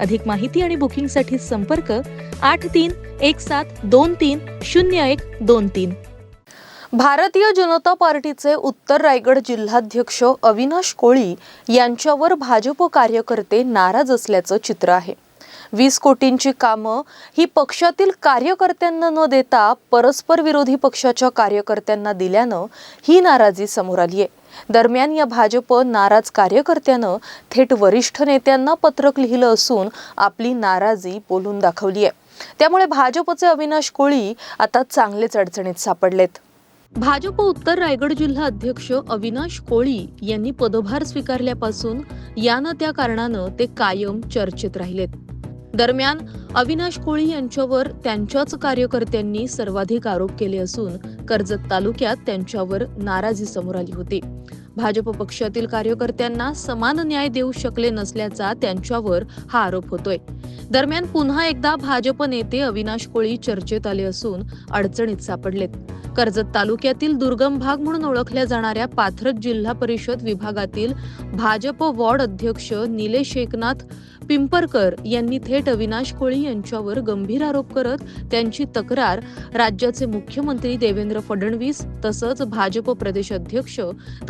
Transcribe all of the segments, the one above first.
अधिक माहिती आणि बुकिंगसाठी संपर्क आठ तीन एक सात दोन तीन शून्य एक दोन तीन. भारतीय जनता पार्टीचे उत्तर रायगड जिल्हाध्यक्ष अविनाश कोळी यांच्यावर भाजप कार्यकर्ते नाराज असल्याचं चित्र आहे. वीस कोटींची कामं ही पक्षातील कार्यकर्त्यांना न देता परस्पर विरोधी पक्षाच्या कार्यकर्त्यांना दिल्यानं ही नाराजी समोर आली आहे दरम्यान या भाजप नाराज कार्यकर्त्यानं थेट वरिष्ठ नेत्यांना पत्रक लिहिलं असून आपली नाराजी बोलून दाखवली आहे त्यामुळे भाजपचे अविनाश कोळी आता चांगलेच अडचणीत सापडलेत. भाजप उत्तर रायगड जिल्हा अध्यक्ष अविनाश कोळी यांनी पदभार स्वीकारल्यापासून या न त्या कारणानं ते कायम चर्चेत राहिलेत. दरम्यान अविनाश कोळी यांच्यावर त्यांच्याच कार्यकर्त्यांनी सर्वाधिक आरोप केले असून कर्जत तालुक्यात त्यांच्यावर नाराजी समोर आली होती. भाजप पक्षातील कार्यकर्त्यांना समान न्याय देऊ शकले नसल्याचा त्यांच्यावर हा आरोप होतोय. दरम्यान पुन्हा एकदा भाजप नेते अविनाश कोळी चर्चेत आले असून अडचणीत सापडलेत. कर्जत तालुक्यातील दुर्गम भाग म्हणून ओळखल्या जाणाऱ्या पाथरज जिल्हा परिषद विभागातील भाजप वॉर्ड अध्यक्ष निलेश एकनाथ पिंपरकर यांनी थेट अविनाश कोळी यांच्यावर गंभीर आरोप करत त्यांची तक्रार राज्याचे मुख्यमंत्री देवेंद्र फडणवीस तसंच भाजप प्रदेश अध्यक्ष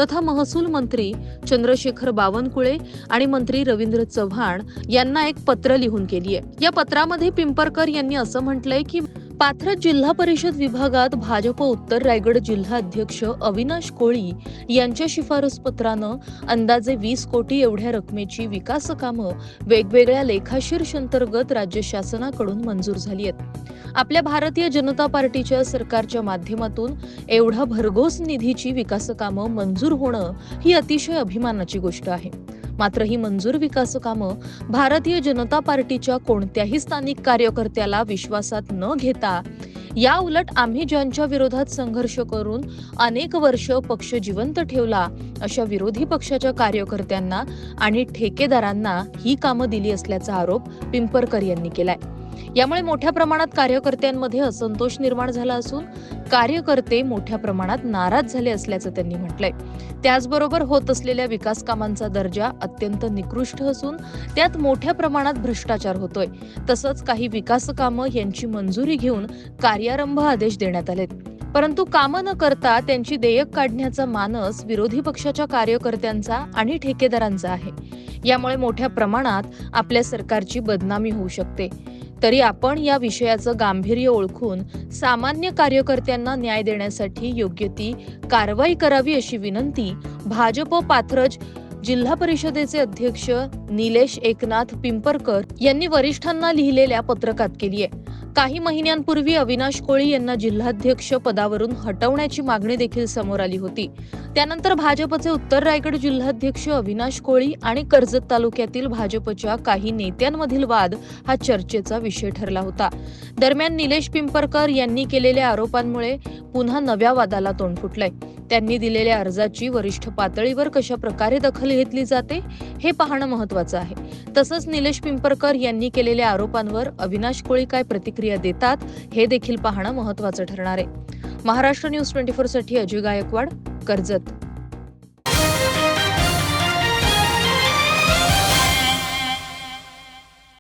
तथा महसूल मंत्री चंद्रशेखर बावनकुळे आणि मंत्री रवींद्र चव्हाण यांना एक पत्र लिहून केली आहे या पत्रामध्ये पिंपरकर यांनी असं म्हटलंय की पाथर जिल्हा परिषद विभागात भाजप उत्तर रायगड जिल्हा अध्यक्ष अविनाश कोळी यांच्या शिफारस पत्रानं अंदाजे वीस कोटी एवढ्या रकमेची विकास कामं वेगवेगळ्या लेखाशीर्ष अंतर्गत राज्य शासनाकडून मंजूर झाली आहेत. आपल्या भारतीय जनता पार्टीच्या सरकारच्या माध्यमातून एवढा भरघोस निधीची विकास कामं मंजूर होणं ही अतिशय अभिमानाची गोष्ट आहे. मात्र ही मंजूर विकास कामं भारतीय जनता पार्टीच्या कोणत्याही स्थानिक कार्यकर्त्याला विश्वासात न घेता. या उलट आम्ही ज्यांच्या विरोधात संघर्ष करून अनेक वर्ष पक्ष जिवंत ठेवला अशा विरोधी पक्षाच्या कार्यकर्त्यांना आणि ठेकेदारांना ही कामं दिली असल्याचा आरोप पिंपरकर यांनी केलाय. यामुळे मोठ्या प्रमाणात कार्यकर्त्यांमध्ये असंतोष निर्माण झाला असून कार्यकर्ते मोठ्या प्रमाणात नाराज झाले असल्याचं त्यांनी म्हटलंय. त्याचबरोबर होत असलेल्या विकास कामांचा दर्जा अत्यंत निकृष्ट असून त्यात मोठ्या प्रमाणात भ्रष्टाचार होतोय. तसंच काही विकास कामं यांची मंजुरी घेऊन कार्यारंभ आदेश देण्यात आलेत. परंतु कामं न करता त्यांची देयक काढण्याचा मानस विरोधी पक्षाच्या कार्यकर्त्यांचा आणि ठेकेदारांचा आहे. यामुळे मोठ्या प्रमाणात आपल्या सरकारची बदनामी होऊ शकते. तरी आपण या विषयाचं गांभीर्य ओळखून सामान्य कार्यकर्त्यांना न्याय देण्यासाठी योग्य ती कारवाई करावी अशी विनंती भाजप पाथरज जिल्हा परिषदेचे अध्यक्ष निलेश एकनाथ पिंपरकर यांनी वरिष्ठांना लिहिलेल्या पत्रकात केली आहे. काही महिन्यांपूर्वी अविनाश कोळी यांना जिल्हाध्यक्ष पदावरून हटवण्याची मागणी देखील समोर आली होती. त्यानंतर भाजपचे उत्तर रायगड जिल्हाध्यक्ष अविनाश कोळी आणि कर्जत तालुक्यातील भाजपच्या काही नेत्यांमधील वाद हा चर्चेचा विषय ठरला होता. दरम्यान निलेश पिंपरकर यांनी केलेल्या आरोपांमुळे पुन्हा नव्या वादाला तोंड फुटलंय. त्यांनी दिलेल्या अर्जाची वरिष्ठ पातळीवर कशा प्रकारे दखल घेतली जाते हे पाहणं महत्वाचं आहे. तसंच निलेश पिंपरकर यांनी केलेल्या आरोपांवर अविनाश कोळी काय प्रतिक्रिया देतात हे देखील पाहणं महत्वाचं ठरणार आहे. महाराष्ट्र न्यूज ट्वेंटी फोरसाठी अजय गायकवाड कर्जत.